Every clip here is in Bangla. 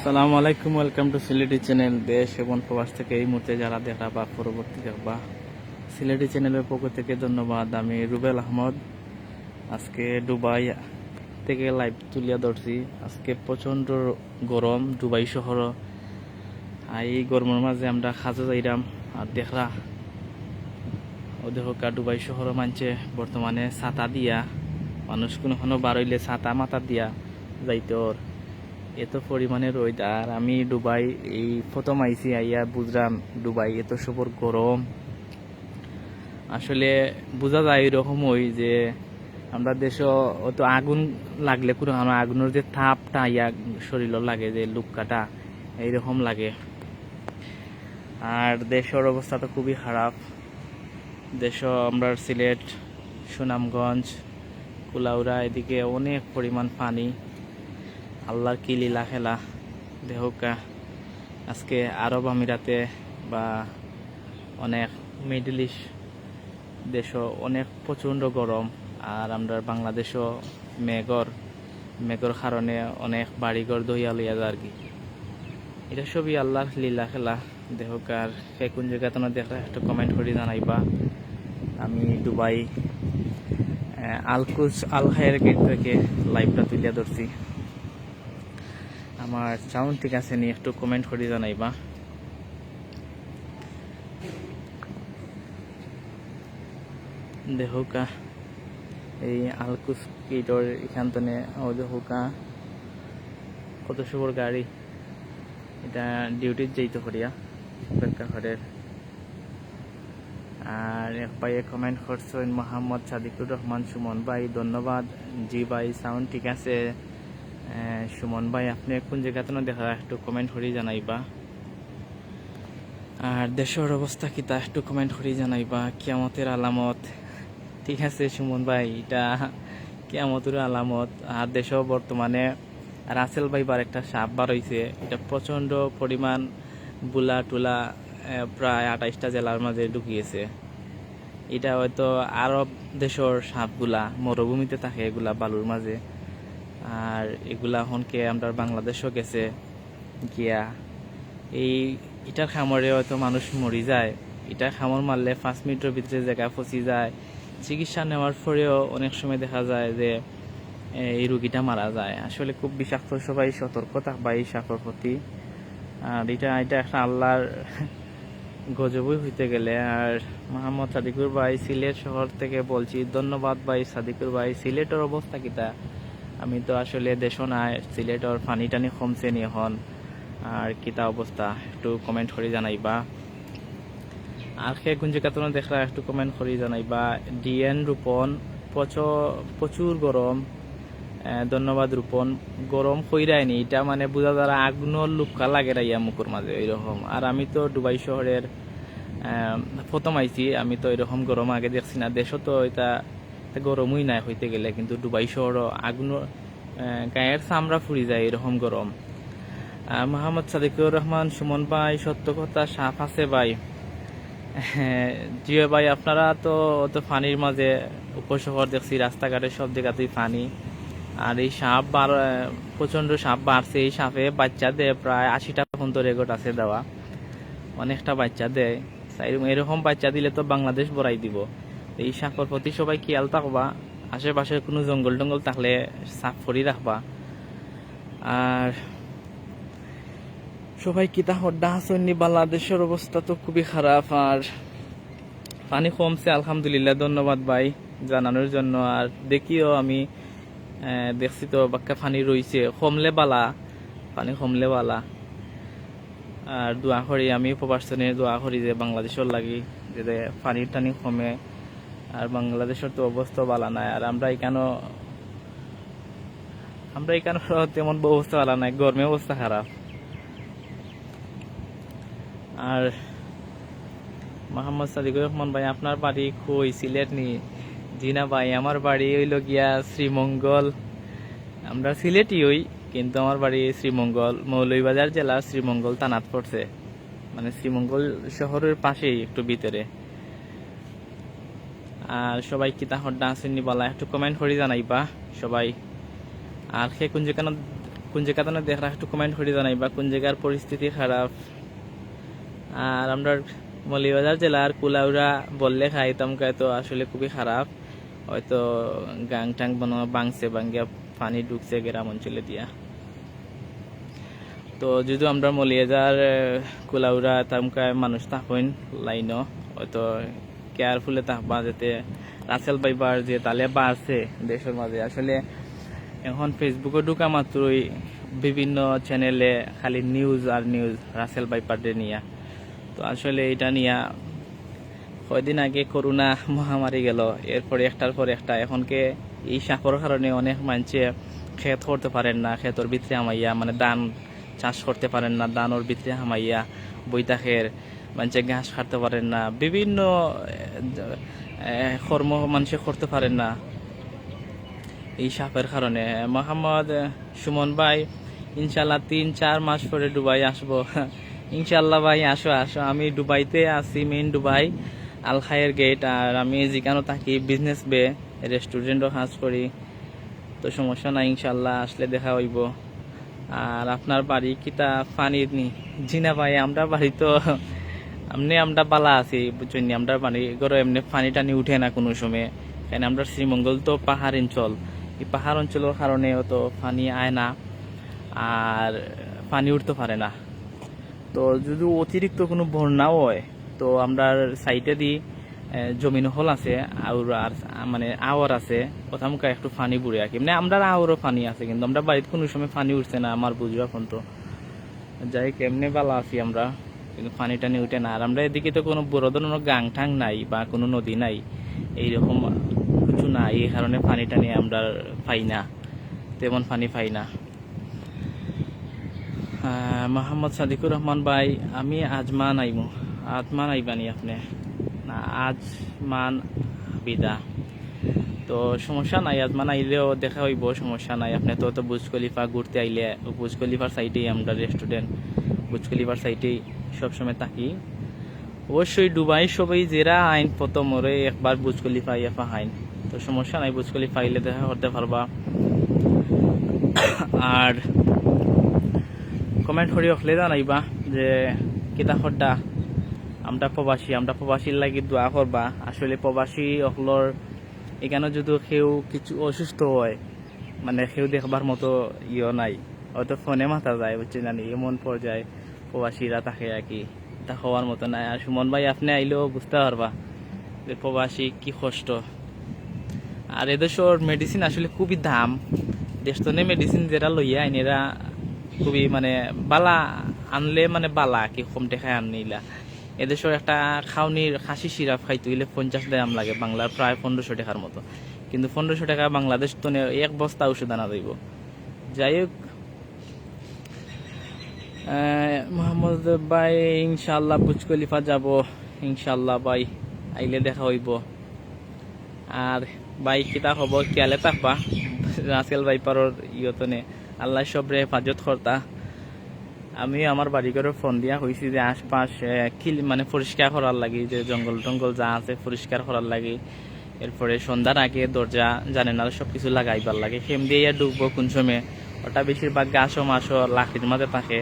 আসসালামু আলাইকুম ওয়েলকাম টু সিলেটি চ্যানেল দেশ এবং প্রবাস থেকে এই মুহূর্তে যারা দেখা বা পরবর্তী দেখবা সিলেটি চ্যানেলের পক্ষ থেকে ধন্যবাদ। আমি রুবেল আহমদ। আজকে দুবাই থেকে লাইভ তুলিয়া ধরছি। আজকে প্রচণ্ড গরম দুবাই শহর। এই গরমের মাঝে আমরা খাজা যাইরাম আর দেখরা। ওদেহকা দুবাই শহর মানছে বর্তমানে ছাতা দিয়া। মানুষ কোনো বারইলে ছাতা মাথা দিয়া যাইতে ওর। এত পরিমাণে রোদ, আর আমি দুবাই, এই প্রথম আইসি আইয়া বুঝলাম দুবাই এত সবর গরম। আসলে বোঝা যায় এরকম ওই যে আমরা দেশ অত আগুন লাগলে কোনো আগুনের যে তাপটা ইয়া শরীর লাগে, যে লুকাটা এইরকম লাগে। আর দেশের অবস্থা তো খুবই খারাপ। দেশ আমরা সিলেট, সুনামগঞ্জ, কুলাউড়া, এদিকে অনেক পরিমাণ পানি। আল্লাহর কি লীলা খেলা? দেহকা আজকে আরব আমিরাতে বা অনেক মিডল ইস্ট দেশও অনেক প্রচণ্ড গরম আর আমরা বাংলাদেশও মেঘর মেঘর কারণে অনেক বাড়িঘর দইয়া লইয়া যায় আর কি। এটা সবই আল্লাহর লীলা খেলা। দেহকার সে কোন জায়গাতে দেখলে একটু কমেন্ট করে জানাইবা। আমি দুবাই আলকুস আল হায়ার গেট থেকে লাইভটা তুলিয়া ধরছি। আমার সাউন্ড ঠিক আছে নি, একটু কমেন্ট করে জানাইবা। দেহুকা এই আলকুস গেটর এখান থেকে, ও দেহুকা কত সুবর গাড়ি। এটা ডিউটির যেতে করিয়া বেকার ঘরের আর এক ভাইয়ে কমেন্ট করছেন, মোহাম্মদ সাদিকুর রহমান সুমন ভাই, ধন্যবাদ। জি ভাই সাউন্ড ঠিক আছে। সুমন ভাই, আপনি কোন জায়গাতে না দেখা, একটু কমেন্ট করে জানাইবা। আর দেশের অবস্থা কি তা একটু কমেন্ট করে জানাইবা, কিয়ামতের আলামত। ঠিক আছে সুমন ভাই, এটা কিয়ামতের আলামত। আর দেশেও বর্তমানে রাসেল ভাইবার একটা সাপ বার হয়েছে এটা প্রচণ্ড পরিমাণ বুলা টুলা প্রায় আঠাইশটা জেলার মাঝে ঢুকিয়েছে। এটা হয়তো আরব দেশের সাপগুলা, মরুভূমিতে থাকে এগুলা বালুর মাঝে। আর এগুলা হনকে আমরা বাংলাদেশও গেছে গিয়া। এই ইটার খামরে হয়তো মানুষ মরি যায়। ইটার খামর মারলে পাঁচ মিনিটের ভিতরে জায়গা ফসি যায়। চিকিৎসা নেওয়ার পরেও অনেক সময় দেখা যায় যে এই রুগীটা মারা যায়। আসলে খুব বিষাক্ত, সবাই সতর্ক থাকবা এই সাপের প্রতি। আর এটা এটা একটা আল্লাহর গজবই হইতে গেলে। আর মোহাম্মদ সাদিকুর ভাই সিলেট শহর থেকে বলছি, ধন্যবাদ ভাই সাদিকুর ভাই। সিলেটের অবস্থা কিতা? আমি তো আসলে দেশও নাই, সিলেটর পানি টানি কমছে নি এখন। আর কিতা অবস্থা, একটু কমেন্ট করে জানাইবা। আর সে তোমার দেখলা, একটু কমেন্ট করে জানাইবা। ডিএন রূপন প্রচ- প্রচুর গরম ধন্যবাদ রূপন গরম কইরায়নি এটা মানে বোঝা যারা আগুনের লুকা লাগে রাইয়া মুখের মাঝে ওইরকম আর আমি তো দুবাই শহরের প্রথম আইছি আমি তো এরকম গরম আগে দেখছি না। দেশও তো এটা গরমই নাই হইতে গেলে, কিন্তু ডুবাই শহর আগুন গায়ের চামড়া ফুরি যায় এরকম গরম। মোহাম্মদ সাদিকুর রহমান, সুমন ভাই, সত্য কথা সাপ আছে ভাই। জিও ভাই, আপনারা তো তো পানির মাঝে উপশহর দেখছি, রাস্তাঘাটে সব জায়গাতেই পানি আর এই সাপ বার প্রচণ্ড সাপ বাড়ছে, এই সাপে বাচ্চা দেয়, প্রায় আশিটা পর্যন্ত রেকর্ড আছে দেওয়া। অনেকটা বাচ্চা দেয়। এরকম বাচ্চা দিলে তো বাংলাদেশ বড়াই দিব। এই সাপের প্রতি সবাই খেয়াল থাকবা আশেপাশে কোনো জঙ্গল টঙ্গল থাকলে সাপ ফরি রাখবা। আর সবাই কিতা হড্ডা হাসনি বাংলাদেশের অবস্থা তো খুবই খারাপ আর পানি কমছে, আলহামদুলিল্লাহ, ধন্যবাদ ভাই জানানোর জন্য। আর দেখিও আমি দেখছি তো বাক্কা পানি রইছে, কমলে বালা, পানি কমলে বালা। আর দোয়া করি, আমি প্রবাসনে দোয়া করি যে বাংলাদেশের লাগি যে পানির টানি কমে। আর বাংলাদেশের তো অবস্থা ভালো নাই। আর আমরা এখানেও আমরা এখানে তেমন অবস্থা ভালো নাই? গরমে অবস্থা খারাপ। আর মোহাম্মদ সাদিকুর রহমান ভাই, আপনার বাড়ি কই? সিলেট নি? জিনা ভাই, আমার বাড়ি হইল গিয়া শ্রীমঙ্গল। আমরা সিলেটই হই, কিন্তু আমার বাড়ি শ্রীমঙ্গল। মৌলভীবাজার জেলার শ্রীমঙ্গল থানাত পড়ছে। মানে শ্রীমঙ্গল শহরের পাশেই, একটু ভিতরে। আর সবাই কিতা হড্ডা আসেননি বলা একটু কমেন্ট করে জানাইবা, সবাই। আর সে কোন যেখানে কোন জায়গাতে না দেখা একটু কমেন্ট করে জানাই বা কোন জায়গার পরিস্থিতি খারাপ। আর আমরা মলিবাজার জেলার কুলাউড়া বললে খাই তো, আসলে খুবই খারাপ। হয়তো গাং টাং বনো বাংছে বাঙ্গিয়া পানি ঢুকছে গ্রাম অঞ্চলে দিয়া। তো যদি আমরা মলিয়াজার কুলাউড়া তামকায় মানুষ থাকেন লাইন হয়তো কেয়ারফুলে থাকবা যাতে রাসেল বাইবার যে তালে বা আছে দেশের মাঝে। আসলে এখন ফেসবুকে ঢুকা মাত্রই বিভিন্ন চ্যানেলে খালি নিউজ আর নিউজ রাসেল বাইপারদের নিয়ে। তো আসলে এটা নিয়ে কয়দিন আগে করোনা মহামারী গেল, এরপরে একটার পর একটা। এখনকে এই সাপর কারণে অনেক মানুষে ক্ষেত করতে পারেন না, ক্ষেতর ভিতরে হামাইয়া মানে ধান চাষ করতে পারেন না, ধানর ভিতরে হামাইয়া বৈতাখের মানুষে ঘাস কাটতে পারেন না, বিভিন্ন কর্ম মানুষে করতে পারেন না। এই সাপের কারণে। মোহাম্মদ সুমন ভাই ইনশাল্লাহ তিন, চার মাস পরে দুবাই আসব। ইনশাল্লাহ ভাই, আসো আসো। আমি দুবাইতে আছি main Dubai, Al Khair gate আর আমি যেখানে থাকি বিজনেস বে রেস্টুরেন্টও কাজ করি। তো সমস্যা নাই ইনশাল্লাহ আসলে দেখা হইব। আর আপনার বাড়ি কিতা? পানির নি। জিনা ভাই, আমরা বাড়ি তো এমনি আমরা বালা আছি, বুঝছেন আমরা বাড়ি ঘরে এমনি পানি টানি উঠে না কোনো সময়। কারণ আমরা শ্রীমঙ্গল তো পাহাড় অঞ্চল। এই পাহাড় অঞ্চলের কারণে তো পানি আয় না, আর পানি উঠতে পারে না। তো যদি অতিরিক্ত কোনো বন্যাও হয়, তো আমরা সাইডে দি জমিন হল আছে, আউর আর মানে আওয়ার আছে প্রথমকা একটু পানি বুড়ে আর কি মানে আমরা আওয়ারও পানি আছে, কিন্তু আমরা বাড়িতে কোনো সময় পানি উঠছে না, আমার বুঝবা এখন তো। যাই কেমনে বালা আছি আমরা। কিন্তু পানি টানি উঠে না। আর আমরা এদিকে তো কোনো বড় ধরনের গাং ঠাং নাই বা কোনো নদী নাই। এইরকম কিছু নাই, এই কারণে পানি টানি আমরা পাই না। তেমন পানি পাই না। মোহাম্মদ সাদিকুর রহমান ভাই, আমি আজমান আইমু। আজমান আইবানি আপনি? না আজ আজমান বিদা। তো সমস্যা নাই, আজমান আইলেও দেখা হইব, সমস্যা নাই। আপনি তো তো বুজ খলিফা ঘুরতে আইলে বুজ খলিফার সাইডেই আমরা রেস্টুরেন্ট বুজ খলিফার সাইডেই সবসময় থাকি। অবশ্যই ডুবাই সবাই জেরা আইন প্রথম ওরে একবার বুজ খলিফা ইয়েফা আইন। তো সমস্যা নাই বুজ খলিফা আইলে দেখা করতে পারবা। আর কমেন্ট করি অখলে জানাইবা যে কিতা খড্ডা আমরা প্রবাসী, আমরা প্রবাসীর লাগি দোয়া করবা। আসলে প্রবাসী অকলর এখানে যদি কেউ কিছু অসুস্থ হয় মানে কেউ দেখবার মতো ইয়ে নাই। হয়তো ফোনে মাথা যায় বুঝছে জানি এমন পর্যায়ে। প্রবাসীরা থাকে আর কি। তা হওয়ার মতো নাই। আর সুমন ভাই, আপনি আইলেও বুঝতে পারবা যে প্রবাসী কি কষ্ট। আর এদেশের মেডিসিন আসলে খুবই দাম। দেশতনে মেডিসিন যেটা লইয়া আইন, এরা খুবই মানে বালা আনলে মানে বালা কি, কম টেকায় আনিলা এদেশের একটা খাওনির খাসি সিরাপ খাইতে হইলে পঞ্চাশ দাম লাগে, বাংলার প্রায় পনেরোশো টাকার মতো। কিন্তু পনেরোশো টাকা বাংলাদেশ তো এক বস্তা ওষুধ আনা যাইব। যাই হোক মোহাম্মদ ভাই ইনশাল্লাহ বুজ খলিফা যাব। ইনশাল্লাহ ভাই, আইলে দেখা হইব। আর ভাই, কিতা হব কিয়ালে থাকবা? রাসেল ভাইপারর ইয়তনে আল্লাহ সবরে হেফাজত কর্তা। আমি আমার বাড়ি করে ফোন দিয়া হয়েছি যে আশপাশ কিল মানে পরিষ্কার করার লাগি, যে জঙ্গল টঙ্গল যা আছে পরিষ্কার করার লাগি। এরপরে সন্ধ্যার আগে দরজা জানেন আর সব কিছু লাগাইবার লাগে। সেম দিয়ে ডুববো কোন সময়। ওটা বেশিরভাগ গাছও মাছও লাকড়ির মাঝে থাকে।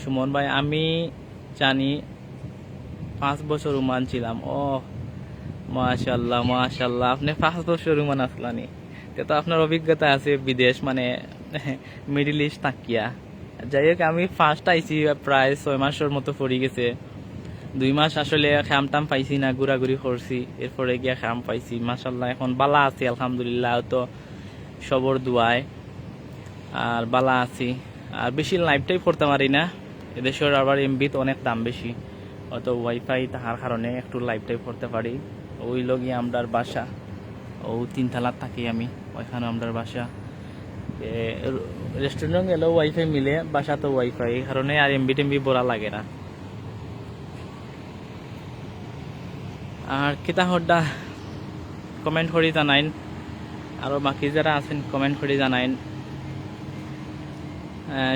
সুমন ভাই, আমি জানি পাঁচ বছর উমান ছিলাম। ও মাশাল্লাহ মাশাল্লাহ আপনি পাঁচ বছর উমান আসলানি। তে আপনার অভিজ্ঞতা আছে বিদেশ মানে মিডিল ইস্ট তাকিয়া। যাই হোক, আমি ফার্স্ট আইছি প্রায় ছয় মাসের মতো পড়ে গেছে। দুই মাস আসলে খাম টাম পাইছি না, ঘোরাঘুরি করছি। এরপরে গিয়া খাম পাইছি। মাশাল্লাহ এখন বালা আছি, আলহামদুলিল্লাহ, তো সবর দুয়ায়। আর বালা আছি। আর বেশি লাইফটাই পড়তে পারি না। এদেশের আবার এমবি তো অনেক দাম বেশি। হয়তো ওয়াইফাই তাহার কারণে একটু লাইফটাই পড়তে পারি। ওই লগিয়ে আমরার বাসা। ও তিনতলার থাকি আমি, ওইখানে আমরার বাসা। রেস্টুরেন্ট গেলেও ওয়াইফাই মিলে বাসা তো ওয়াইফাই এই কারণে আর এমবি টেমবি বড়া লাগে না। আর কিতা হড্ডা? কমেন্ট করে জানাইন। আৰু বাকি যারা আছেন কমেন্ট করে জানাইন।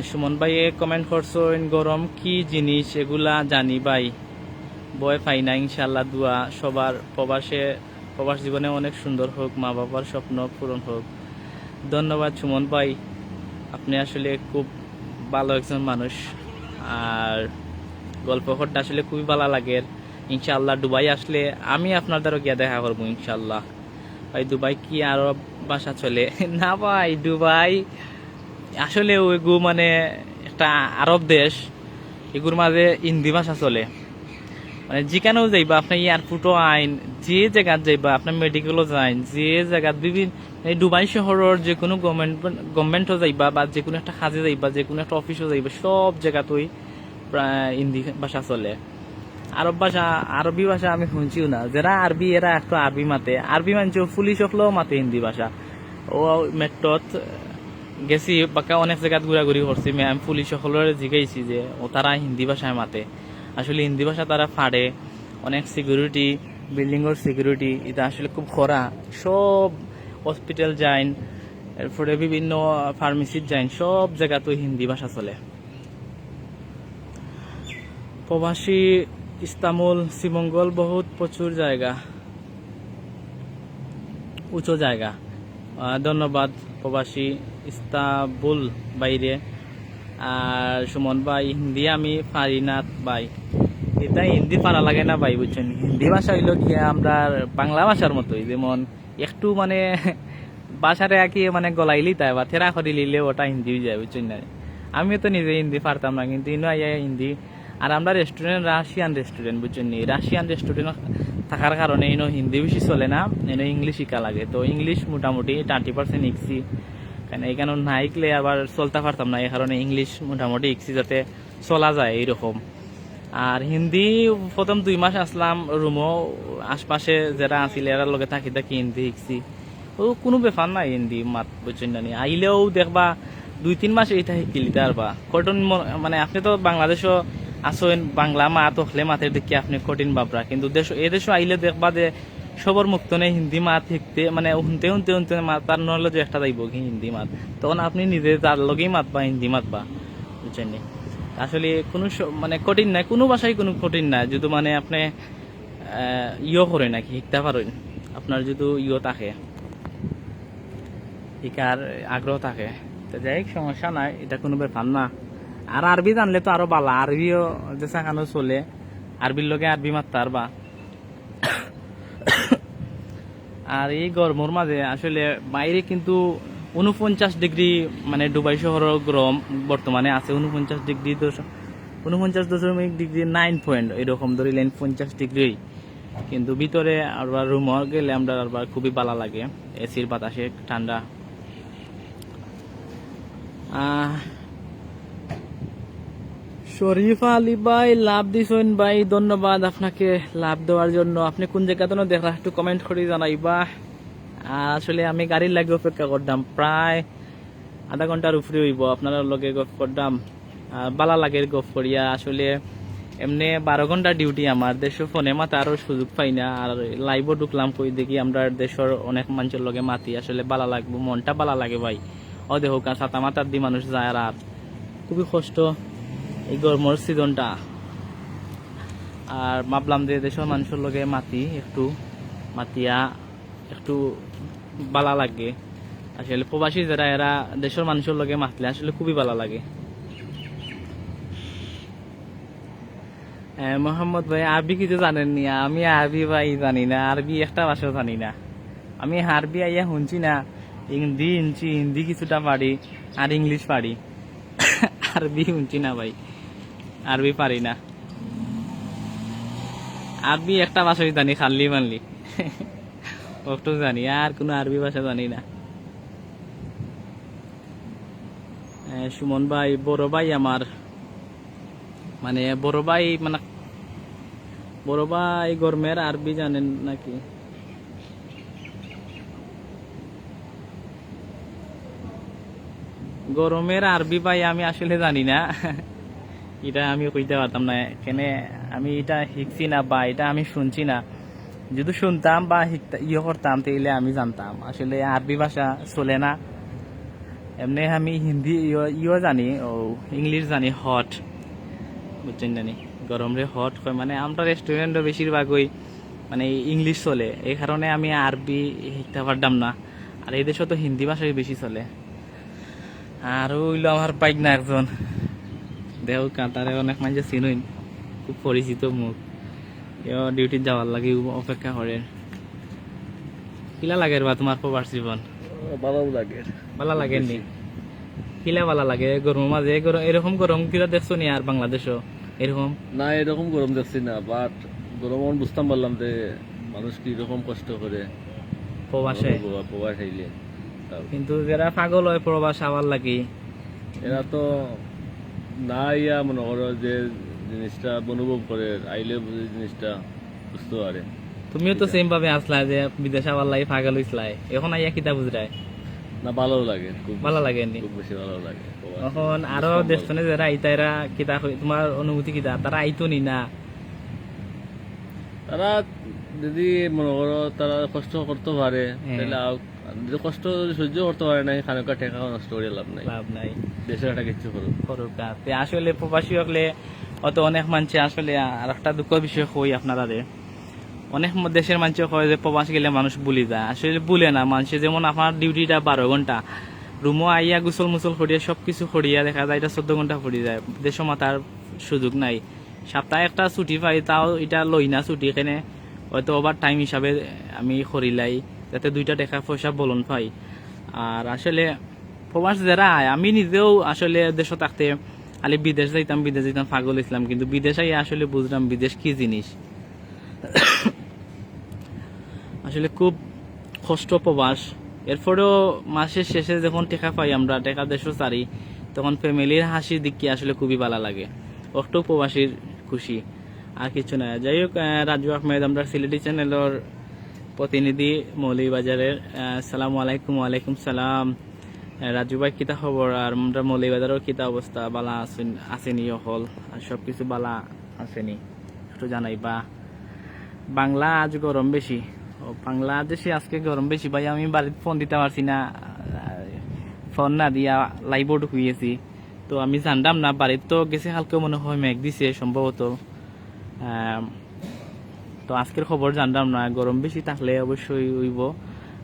সুমন ভাইয়ে কমেন্ট করছেন গরম, কি জিনিস এগুলা জানি ভাই? বয় পাই না ইনশাল্লাহ দোয়া সবার প্রবাসে, প্রবাস জীবনে অনেক সুন্দর হোক মা বাবার স্বপ্ন পূরণ হোক। ধন্যবাদ সুমন ভাই, আপনি আসলে খুব ভালো একজন মানুষ। আর গল্প করতে আসলে খুবই ভালো লাগে। ইনশাল্লাহ দুবাই আসলে আমি আপনার দ্বারা গিয়ে দেখা করব ইনশাল্লাহ ভাই, দুবাই কি আরব বাসা চলে? না ভাই, দুবাই আসলে ওইগু মানে একটা আরব দেশ, এগুর মাঝে হিন্দি ভাষা চলে। মানে যেখানেও যাইবা আপনার এয়ারপোর্টও আইন, যে জায়গাত যাইবা আপনার মেডিকেলও যাইন, যে জায়গাত বিভিন্ন এই দুবাই শহরের যে কোনো গভর্নমেন্ট গভর্নমেন্টও যাইবা বা যে কোনো একটা কাজে যাইবা যে কোনো একটা অফিসও যাইবা, সব জায়গাতেই প্রায় হিন্দি ভাষা চলে। আরব ভাষা, আরবি ভাষা আমি শুনছিও না। যারা আরবি, এরা একটু আরবি মাতে। আরবি মানছে পুলিশ হলেও মাতে হিন্দি ভাষা। ও মেট্রোত গেছি বাকা অনেক জায়গাত ঘোরাঘুরি করছি। আমি পুলিশ সকলের জিগাইছি যে, ও তারা হিন্দি ভাষায় মাতে। আসলে হিন্দি ভাষা তারা ফাড়ে। অনেক সিকিউরিটি বিল্ডিংয়ের সিকিউরিটি এটা আসলে খুব খরা। সব হসপিটাল যাইন, এরপরে বিভিন্ন ফার্মেসিত যাইন, সব জায়গাতে হিন্দি ভাষা চলে। প্রবাসী ইস্তামুল, শ্রীমঙ্গল বহুত প্রচুর জায়গা। উঁচু জায়গা। ধন্যবাদ প্রবাসী ইস্তাবুল বাইরে। আর সুমন ভাই, হিন্দি আমি পারি না ভাই। এটা হিন্দি পারা লাগে না ভাই, বুঝছেন? হিন্দি ভাষা হইল কি আমরা বাংলা ভাষার মতোই। যেমন একটু মানে ভাষারে আঁকি মানে গলাইলি তাই, বা থেরা করি লিলে ওটা হিন্দি যায়, বুঝছেন না? আমিও তো নিজে হিন্দি পারতাম না, কিন্তু ইনো আইয়া হিন্দি। আর আমরা রেস্টুরেন্ট রাশিয়ান রেস্টুরেন্ট বুঝছেন রাশিয়ান রেস্টুরেন্ট থাকার কারণে ইনো হিন্দি বেশি চলে না এনো ইংলিশ শিখা লাগে। তো ইংলিশ মোটামুটি থার্টি পার্সেন্ট শিখছি কারণ এখানে না শিখলে আবার চলতে পারতাম না, এই কারণে ইংলিশ মোটামুটি শিখছি যাতে চলা যায় এইরকম। আর হিন্দি প্রথম দুই মাস আসলাম রুমও আশপাশে যারা আছিল এরার লগে থাকি থাকি হিন্দি শিখছি ও কোনো ব্যাপার নাই হিন্দি মাত বুঝছেন জানি আইলেও দেখবা দুই তিন মাস এইটা শিকিলি তারবা কঠিন ম- মানে আপনি তো বাংলাদেশও আসেন বাংলা মাত হলে মাতের দেখি আপনি কঠিন বাবরা কিন্তু দেশ এ দেশও আইলে দেখবা যে সবর মুক্ত নেই, হিন্দি মাত শিখতে মানে শুনতে শুনতে শুনতে মাত তার নহলে যে একটা যাইব কি হিন্দি মাত। তখন আপনি নিজে তার লগেই মাতবা, হিন্দি মাতবা, বুঝছেন নি? আসলে কোনো মানে কঠিন নাই, কোনো ভাষাই কোনো কঠিন নাই, যদি মানে আপনি ইয়ে করে নাকি শিখতে পারেন। আপনার যদি ইয়ে থাকে শিকার আগ্রহ থাকে। তো যাই সমস্যা নাই, এটা কোনো ব্যাপার না। আর আরবি জানলে তো আরও ভালো। আরবিও যে চাকানো চলে। আরবির লগে আরবি মারতে পারবা। আর এই গরমের মাঝে আসলে বাইরে কিন্তু উনপঞ্চাশ ডিগ্রি মানে দুবাই শহরের গরম বর্তমানে আছে উনপঞ্চাশ ডিগ্রি দশ- উনপঞ্চাশ দশমিক ডিগ্রি নাইন পয়েন্ট এরকম ধরিলেন পঞ্চাশ ডিগ্রি। কিন্তু ভিতরে আবার রুম গেলে আমরা আবার খুবই ভালো লাগে। এসির বাতাসে ঠান্ডা। শরীফা আলী ভাই, লাভ দিছেন ভাই, ধন্যবাদ আপনাকে লাভ দেওয়ার জন্য। আপনি কোন জায়গাতে দেখা, একটু কমেন্ট করে জানাইবা আসলে আমি গাড়ির লাগে অপেক্ষা করতাম, প্রায় আধা ঘণ্টার উপরে হইব, আপনার লগে গপ করতাম। বালা লাগে গপ করিয়া, আসলে এমনি বারো ঘণ্টা ডিউটি আমার, দেশ ফোনে মাতে আরও সুযোগ পাই না, আর লাইভও ঢুকলাম কই দেখি, আমরা দেশের অনেক মানুষের লগে মাতি, আসলে বালা লাগবো, মনটা বালা লাগে ভাই। ও দেহ সাতা মাতার দি মানুষ যায় আর, খুবই কষ্ট। এই গরমের সিজনটা আর ভাবলাম যে দেশের মানুষের লগে মাতি, একটু মাতিয়া, একটু বালা লাগে। আসলে প্রবাসী যারা, এরা দেশের মানুষের লগে মাতলে আসলে খুবই ভালো লাগে। মোহাম্মদ ভাই, আরবি কিছু জানেন নি? আমি আরবি ভাই জানি না, আরবি একটা ভাষা জানি না। আমি আরবি আইয়া শুনছি না হিন্দি শুনছি, হিন্দি কিছুটা পারি, আর ইংলিশ পারি। আরবি শুনছি না ভাই। আরবি পারি না। আরবি একটা ভাষাই জানি খাল্লি মানলি। একটু জানি, আর কোনো আরবি ভাষা জানি না। সুমন ভাই, বড় ভাই আমার। মানে বড় ভাই মানে বড় ভাই গরমের আরবি জানেন নাকি? গরমের আরবি ভাই আমি আসলে জানি না। এটা আমি কইতে পারতাম না, কেন আমি এটা শিখছি না বা এটা আমি শুনছি না। যদি শুনতাম বা ইয়ে করতাম তাহলে আমি জানতাম। আসলে আরবি ভাষা চলে না। এমনি আমি হিন্দি ইয়ে- জানি, ও ইংলিশ জানি, হট। বুঝছেন জানি? গরম রে হট হয় মানে আমরা রেস্টুরেন্টে বেশিরভাগই মানে ইংলিশ চলে। এই কারণে আমি আরবি শিখতে পারতাম না। আর এই দেশে তো হিন্দি ভাষাই বেশি চলে। আর হইল আমার বাইক না একজন। দেহ কাতারে অনেক মানুষ চিনুন খুব পরিচিত মুখ। এও ডিউটি যাওয়ার লাগে অপেক্ষা করে। কিলা লাগে বা তোমার প্রবাস জীবন ভালো লাগে। ভালো লাগেনি কিলা ভালো লাগে? গরমের মাঝে এরকম গরম কিলা দেখছ নি আর বাংলাদেশও এরকম না এরকম গরম দেখছি না বাট গরম বুঝতাম পারলাম যে মানুষ কি রকম কষ্ট করে। প্রবাসে প্রবাস আইলে কিন্তু যারা পাগল হয় প্রবাস আবার লাগি। এরা তো না ইয়া মনে করো যে জিনিসটা অনুভব করে আইলে জিনিসটা বুঝতে পারে। তুমিও তো সেম ভাবে আসলা যে বিদেশে আবার লাগে পাগল হইসলাই এখন আইয়া কিতা বুঝরায়? না ভালো লাগে খুব ভালো লাগেনি? খুব বেশি ভালো লাগে। এখন আরও দেশনে যারা আইতা এরা কিতা তোমার অনুভূতি কিতা? তারা আইতো নি না? তারা যদি মনে করো তারা কষ্ট করতে পারে হ্যাঁ। তাহলে যদি কষ্ট সহ্য করতে পারে না খানকা টেকা নষ্ট করে লাভ নাই। লাভ নাই। দেশের একটা কিছু করুক। করুকা আসলে প্রবাসী হলে অত অনেক মানুষে আসলে আর একটা দুঃখ বিষয় হই আপনারা রে অনেক দেশের মানুষ কয় যে প্রবাস গেলে মানুষ বুলি যায়। আসলে বলে না মানুষে যেমন আপনার ডিউটিটা বারো ঘণ্টা রুমও আইয়া গুসল মুসল করিয়া সব কিছু করিয়া দেখা যায় এটা চোদ্দ ঘণ্টা করি যায়। দেশ মাতার সুযোগ নাই। সপ্তাহে একটা ছুটি পাই তাও এটা লই না ছুটি। এখানে হয়তো ওভার টাইম হিসাবে আমি করিলাই। যাতে দুইটা টাকা পয়সা বলন পাই। আর আসলে প্রবাস যারা আয়, আমি নিজেও আসলে দেশে থাকতে খালি বিদেশ যাইতাম বিদেশ যাইতাম পাগল ইসলাম কিন্তু বিদেশ আসলে বুঝলাম বিদেশ কি জিনিস। আসলে খুব কষ্ট প্রবাস। এরপরেও মাসের শেষে যখন টেকা পাই আমরা টেকা দেশও চারি তখন ফ্যামিলির হাসির দিক কি আসলে খুবই ভালো লাগে। অটো প্রবাসীর খুশি। আর কিছু না। যাই হোক রাজু আহমেদ আমরা সিলেটি চ্যানেলের প্রতিনিধি মৌলিবাজারের সালামু আলাইকুম, ওয়ালাইকুম সালাম। রাজু ভাই, কিতা খবর? আর আমরা মৌলিবাজারের কিতা অবস্থা? বালা আছেন আসেনি হল আর সব কিছু বালা আসেনি। একটু জানাই বা বাংলা আজ গরম বেশি। ও বাংলাদেশে আজকে গরম বেশি, ভাই, আমি বাড়িতে ফোন দিতে পারছি না। ফোন না দিয়া লাইবোর্ড শুয়েছি তো আমি জানতাম না, বাড়িতে তো গেছে, হালকা মনে হয় মেঘ দিছে সম্ভবত। তো আজকের খবর জানতাম না, গরম বেশি থাকলে অবশ্যই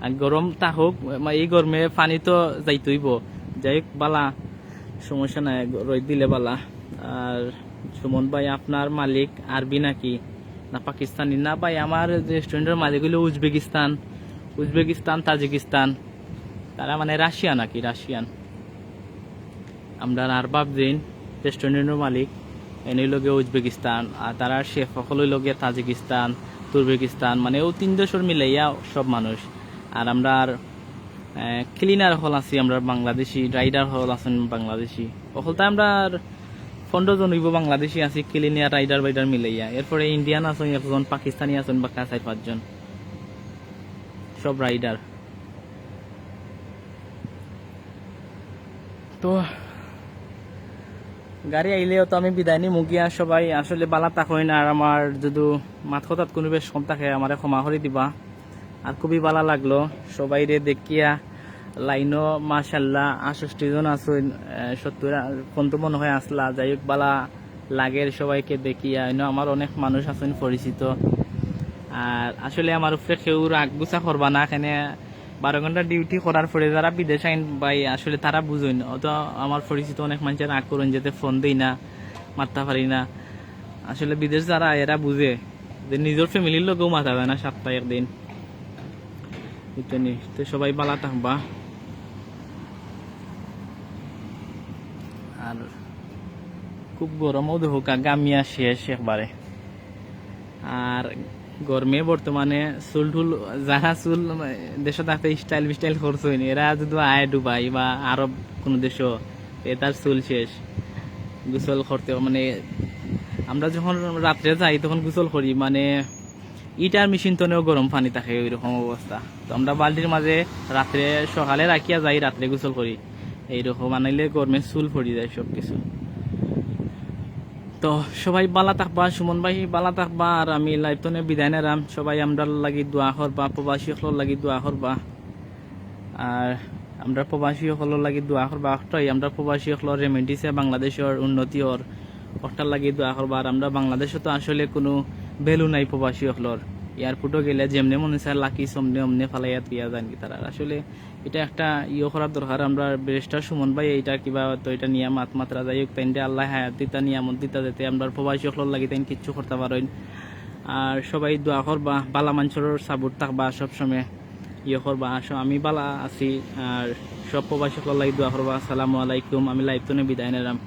আর গরম থাকুক, মা- এই গরমে পানি তো যাইতে হইব যাই হোক, বালা, সমস্যা নাই, রোদ দিলে বালা। আর সুমন ভাই, আপনার মালিক আরবি নাকি? না পাকিস্তানি? না ভাই, আমার রেস্টুরেন্টের মালিক হইল উজবেকিস্তান। Uzbekistan, Tajikistan. তারা মানে রাশিয়া নাকি, রাশিয়ান। আমরা আরবাব দিন রেস্টুরেন্টের মালিক। এনে লগে উজবেকিস্তান, আর তারা শেফ সকলের লগে তাজিকিস্তান, তুর্বেকিস্তান মানে ও তিন দেশের মিলাইয়া সব মানুষ। আর আমরা আর ক্লিনার হল আছি আমরা বাংলাদেশি রাইডার হল আছেন বাংলাদেশি। অকলটা আমরা পনেরো জন হইব বাংলাদেশি আছি ক্লিনিয়ার রাইডার বাইডার মিলাইয়া। এরপরে ইন্ডিয়ান আছেন একজন, পাকিস্তানি আছেন বা চার পাঁচজন। সব রাইডার তো গাড়ি আইলেও তো আমি বিদায় নিই মুগিয়া সবাই। আসলে বালা তাকই না, আর আমার যদি মাত কথাত কোনো বেশ কম থাকে আমারে ক্ষমা করে দিবা। আর খুবই ভালো লাগল সবাই রে দেখিয়া। লাইনও মাশাল্লাহ আষষ্টি জন আসুন সত্তর পর্যন্ত মনে হয় আসলা। যাই হোক বালা লাগের সবাইকে দেখিয়া আমার অনেক মানুষ আছেন পরিচিত। আর আসলে আমার উপরে কেউ রাগ গুছা করবা না এখানে বারো ঘণ্টা ডিউটি করার পরে যারা বিদেশ আইন ভাই, আসলে তারা বুঝুন অত আমার পরিচিত অনেক মানুষের রাগ করুন যেতে ফোন দেই না, মারতে পারি না। আসলে বিদেশ যারা, এরা বুঝে যে নিজের ফ্যামিলির লোকেও মাথা দেয় না সপ্তাহে একদিন তো সবাই বালা থাকবা। আর খুব গরমও দেখুক গামিয়া শেষ একবারে। আর গরমে বর্তমানে চুল টুল যারা চুল, দেশত থাকতে স্টাইল বিস্টাইল করছে এরা যদি আয় ডুবাই বা আরব কোনো দেশ তার চুল শেষ। গোসল করতে মানে আমরা যখন রাত্রে যাই, তখন গোসল করি। মানে ইটার মেশিন তনেও গরম পানি থাকে, ওইরকম অবস্থা। তো আমরা বালতির মাঝে রাত্রে সকালে রাখিয়া যাই, রাত্রে গোসল করি। এইরকম আনাইলে গরমে চুল পড়ি যায় সব কিছু তো সবাই বালা থাকবা, সুমন ভাই বালা থাকবা, আর আমি লাইফটনে বিদায় নেরাম সবাই আমরা লাগি দোয়া করবা, প্রবাসী লাগি দোয়া করবা। আর আমরা প্রবাসী সকলের লাগি দোয়া করবা অষ্টই আমরা প্রবাসী সকলের রেমেডিসে বাংলাদেশের উন্নতি ওর অষ্টার লাগি দোয়া করবা। আর আমরা বাংলাদেশে তো আসলে কোনো ভ্যালু নাই প্রবাসী সকলের। এয়ারপোর্টও গেলে যেমনি মনে চায়, লাকি সমনে অমনে ফালাইয়া তুইয়া যান কি তারা। আসলে এটা একটা ইয়ে করার দরকার। আমরা ব্রেস্টার সুমন ভাই, এইটা কিবা তো এটা নিয়ে মাত মাত্রা যাই হোক তাই আল্লাহ হায়াত দিতা, নিয়ামত দিতা যেতে আমরা প্রবাসী সকল লাগি তাই কিচ্ছু করতে পারেন আর সবাই দোয়া করবা, বালা মানুষের সাবুর থাকবা সবসময়। ইয়ে করবা, আসো, আমি বালা আছি, আর সব প্রবাসী সকল লাগি দোয়া করবা। আসসালামু আলাইকুম, আমি লাইভ তো বিদায় নিলাম।